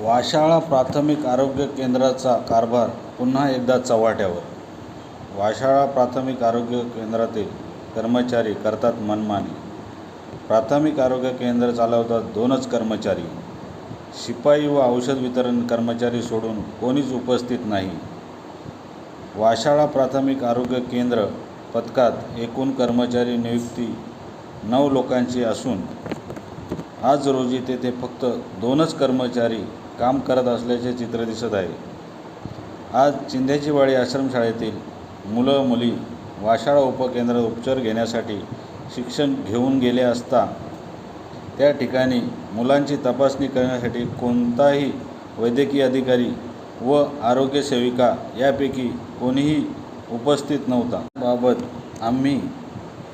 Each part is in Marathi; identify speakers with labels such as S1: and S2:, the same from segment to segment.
S1: वाशाळा प्राथमिक आरोग्य केंद्राचा कारभार पुन्हा एकदा चव्हाट्यावर. वाशाळा प्राथमिक आरोग्य केंद्रातील कर्मचारी करतात मनमानी. प्राथमिक आरोग्य केंद्र चालवतात दोनच कर्मचारी. शिपाई व औषध वितरण कर्मचारी सोडून कोणीच उपस्थित नाही. वाशाळा प्राथमिक आरोग्य केंद्र पथकात एकूण कर्मचारी नियुक्ती नऊ लोकांची असून आज रोजी तेथे फक्त दोनच कर्मचारी काम करत असल्याचे चित्र दिसत आहे. आज चिंध्याचीवाडी आश्रमशाळेतील मुलं मुली वाशाळा उपकेंद्रात उपचार घेण्यासाठी शिक्षण घेऊन गेले असता त्या ठिकाणी मुलांची तपासणी करण्यासाठी कोणताही वैद्यकीय अधिकारी व आरोग्य सेविका यापैकी कोणीही उपस्थित नव्हता. बाबत आम्ही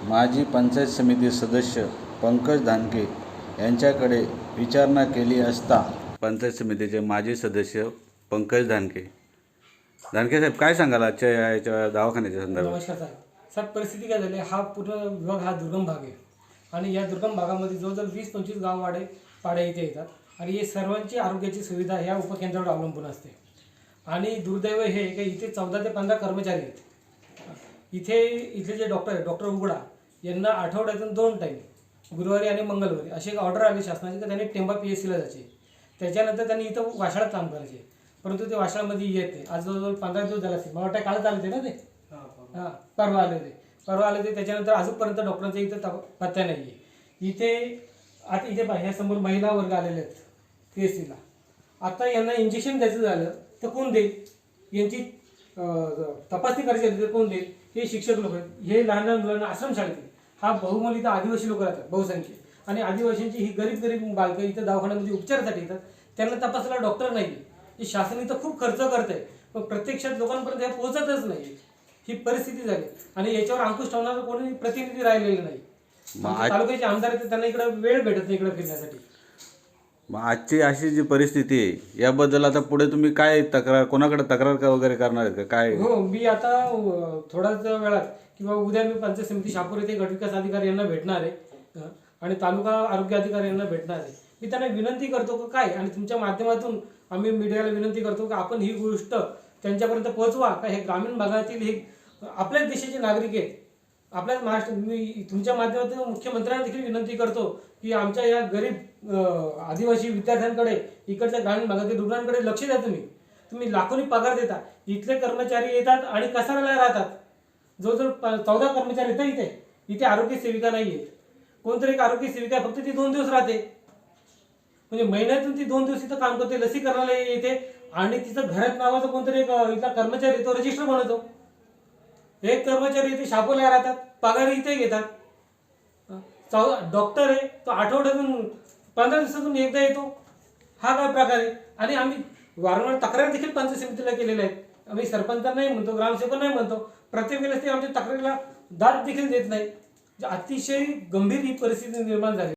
S1: माजी पंचायत समिती सदस्य पंकज धानके यांच्याकडे विचारणा केली असता पंचायत समितीचे माजी सदस्य पंकज धानके. धानके साहेब काय सांगाल आजच्या या- याच्या दवाखान्याच्या संदर्भात?
S2: नमस्कार साहेब. साहेब परिस्थिती काय झाली? हा पूर्ण विभाग हा दुर्गम भाग आहे. आणि या दुर्गम भागामध्ये जवळजवळ वीस पंचवीस गाववाडे पाड्या इथे येतात. आणि हे सर्वांची आरोग्याची सुविधा ह्या उपकेंद्रावर अवलंबून असते. आणि दुर्दैव हे की इथे चौदा ते पंधरा कर्मचारी आहेत. इथे इथले जे डॉक्टर आहेत डॉक्टर उघडा यांना आठवड्यातून दोन टाईम गुरुवारी आणि मंगळवारी अशी एक ऑर्डर आली शासनाची तर त्यांनी टेंबा पी एस सीला जायचे. त्याच्यानंतर त्यांनी इथं वाशाळात काम करायचे. परंतु ते वाशाळामध्ये येत नाही. आज जवळजवळ पंधरा दिवस झाले असतील मला वाटतं कालच आले ते ना ते? हां परवा. आले होते. परवा आले होते. त्याच्यानंतर अजूनपर्यंत डॉक्टरांचा इथं तप- पत्ता नाही आहे इथे आता इथे पहा समोर महिला वर्ग आलेले आहेत पी एस सीला आता यांना इंजेक्शन द्यायचं झालं तर कोण देईल? यांची तपासणी करायची झाली तर कोण देईल? हे शिक्षक लोक आहेत. हे लहान लहान मुलांना आश्रमशाळेतील हा बहुमोल इथं आदिवासी लोक राहतात बहुसंख्य आणि आदिवासींची ही गरीब गरीब बालकं इथं दवाखान्यामध्ये उपचारासाठी येतात. त्यांना तपासायला डॉक्टर नाही हे शासन इथं खूप खर्च करतंय. पण प्रत्यक्षात लोकांपर्यंत हे पोहोचतच नाही ही परिस्थिती झाली. आणि याच्यावर अंकुश ठेवणारा कोणी प्रतिनिधी राहिलेले नाही. तालुक्याचे आमदार आहेत त्यांना इकडे वेळ भेटत नाही इकडे फिरण्यासाठी.
S1: मग आजची अशी जी परिस्थिती आहे याबद्दल आता पुढे तुम्ही काय तक्रार कोणाकडे तक्रार का वगैरे करणार का? काय?
S2: हो मी आता थोड्याच वेळात किंवा उद्या मी पंचायत समिती शापूर येथे गटविकास अधिकारी यांना भेटणार आहे. आणि तालुका आरोग्य अधिकारी यांना भेटणार आहे. मी त्यांना विनंती करतो का काय आणि तुमच्या माध्यमातून आम्ही मीडियाला विनंती करतो की आपण ही गोष्ट त्यांच्यापर्यंत पोहोचवा. का हे ग्रामीण भागातील हे आपल्याच देशाचे नागरिक आहेत. आपल्याच महाराष्ट्र मी तुमच्या माध्यमातून मुख्यमंत्र्यांना देखील विनंती करतो की आमच्या या गरीब आदिवासी विद्यार्थ्यांकडे इकडच्या ग्रामीण भागातील रुग्णांकडे लक्ष द्या तुम्ही. तुम्ही लाखोनी पगार देता. इथले कर्मचारी येतात आणि कसाराला राहतात. जवळजवळ चौदा कर्मचारी येतात इथे. इथे आरोग्य सेविका नाही आहेत कोणतरी एक आरोग्य सेविका फक्त ती दोन दिवस राहते. म्हणजे महिन्यातून ती दोन दिवस इथं काम करते लसीकरणाला येते आणि तिचं घरात नावाचं कोणतरी एक इथला कर्मचारी तो रजिस्टर बनवतो. एक कर्मचारी इथे शापोला राहतात पगार इथे घेतात. चौ डॉक्टर आहे तो आठवड्यातून पंधरा दिवसातून एकदा येतो. हा काय प्रकार आहे? आणि आम्ही वारंवार तक्रार देखील पंच समितीला केलेल्या आहेत. आम्ही सरपंचांनाही नाही म्हणतो ग्रामसेवक नाही म्हणतो प्रत्येक वेळेस ते आमच्या तक्रारीला दाद देखील देत नाही म्हणजे अतिशय गंभीर ही परिस्थिती निर्माण झाली.